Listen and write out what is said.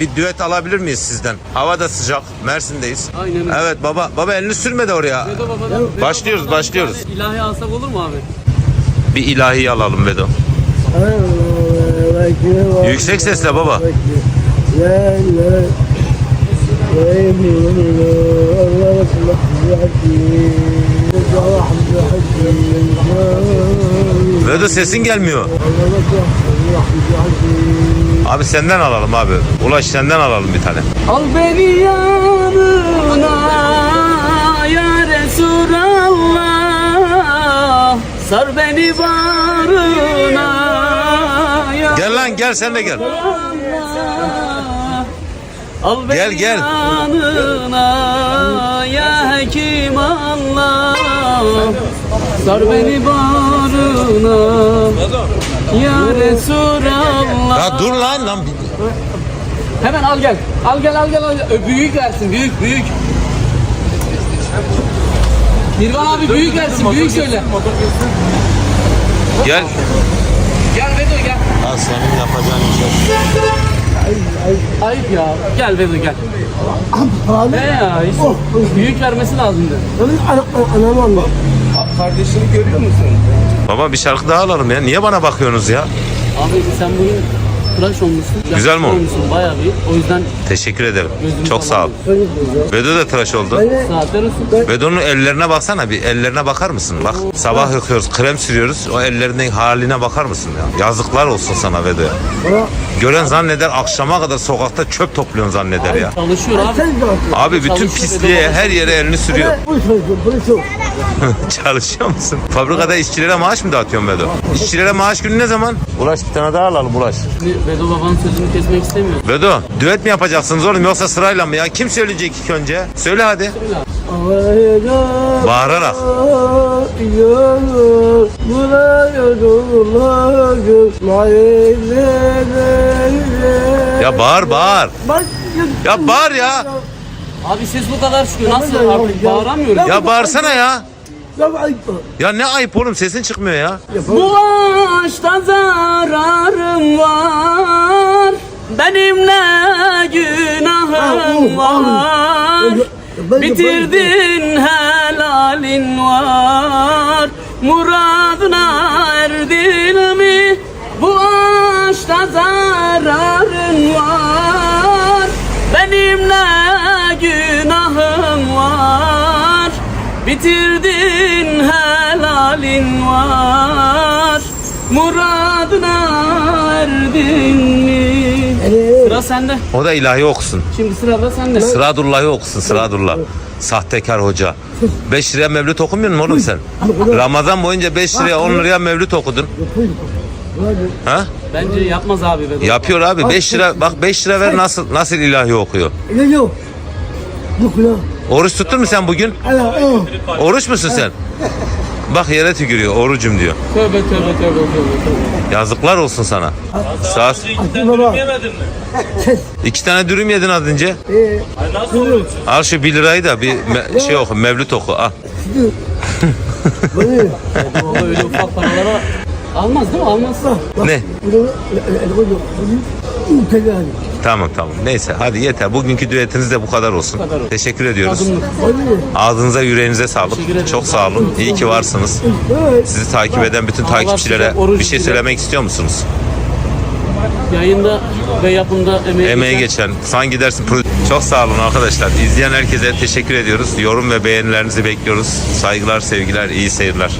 bir düet alabilir miyiz sizden? Hava da sıcak. Mersin'deyiz. Aynen öyle. Evet baba. Baba elini sürme de oraya. Vedo babadan, Vedo Başlıyoruz, babadan başlıyoruz. bir tane İlahi alsak olur mu abi? Bir ilahi alalım Vedo. Yüksek sesle baba. Vedo sesin gelmiyor. Abi senden alalım abi. Ulaş senden alalım bir tane. Al beni yanına ya Resulallah Sar beni barına ya Gel lan gel sen de gel. Al beni Gel, gel. yanına ya Hekim Allah Sar beni barına Hemen al gel. Al gel al gel al. gel. Büyük versin büyük büyük. Mirvan abi büyük versin büyük söyle. Gel. Gel Vedo gel. Ha senin yapacağın iş yok. Ayıp ya. Gel Vedo gel. Ne ya? Hiç büyük vermesi lazımdı. Kardeşini görüyor musun? Baba bir şarkı daha alalım ya. Niye bana bakıyorsunuz ya? Abi sen bugün tıraş olmuşsun. Güzel mi oldu? olmuşsun bayağı bir. O yüzden Teşekkür ederim. Gözünü Çok sağ ol. Vedo da tıraş oldu. saatler olsun. Vedo'nun ellerine baksana bir ellerine bakar mısın? Bak sabah yıkıyoruz krem sürüyoruz o ellerinin haline bakar mısın ya? Yazıklar olsun sana Vedo'ya. Gören zanneder akşama kadar sokakta çöp topluyorsun zanneder ya. Çalışıyor abi. Abi bütün Çalışıyor pisliğe Vedo. her yere elini sürüyor. Çalışıyor musun? Fabrikada işçilere maaş mı dağıtıyorsun Vedo? İşçilere maaş günü ne zaman? Ulaş bir tane daha alalım Ulaş. Şimdi Vedo babanın sözünü kesmek istemiyor. Vedo düet mi yapacaksınız oğlum yoksa sırayla mı ya? Kim söyleyecek ilk önce? Söyle hadi. Bağırarak. Ya bağır bağır. Ya bağır ya. Abi ses bu kadar çıkıyor. Nasıl artık bağıramıyorum. Ya bağırsana ya. Ya ne ayıp oğlum sesin çıkmıyor ya. Bu aşkta zararım var. Benim ne günahım var? Bitirdin helalin var Bitirdin helalin var Muradına erdin mi? Sıra sende. O da ilahi okusun. Şimdi sırada sende. Sıradullah'ı okusun Sıradullah. Sahtekar hoca. 5 liraya mevlüt okumuyor musun oğlum sen? Ramazan boyunca 5 liraya 10 liraya mevlüt okudun. Ha? Bence yapmaz abi be. Yapıyor abi 5 lira bak 5 lira ver nasıl nasıl ilahi okuyor. Oruç tuttun mu sen bugün? Oruç musun sen? Bak yere tükürüyor orucum diyor. Tövbe tövbe tövbe tövbe. tövbe. Yazıklar olsun sana. Sağ İki tane dürüm yedin az önce. Al şu 1 lirayı da bir me- şey oku, mevlüt oku. Al. Öyle ufak paralara almaz değil mi? Almaz. Ne? Tamam tamam. Neyse hadi yeter. Bugünkü düetiniz de bu kadar olsun. kadar olsun. Teşekkür ediyoruz. Ağzınıza yüreğinize sağlık. Çok sağ olun. İyi ki varsınız. Sizi takip eden bütün takipçilere bir şey söylemek istiyor musunuz? Yayında ve yapımda emeği Emeğe geçen, san gidersin. pro- Çok sağ olun arkadaşlar. İzleyen herkese teşekkür ediyoruz. Yorum ve beğenilerinizi bekliyoruz. Saygılar, sevgiler, iyi seyirler.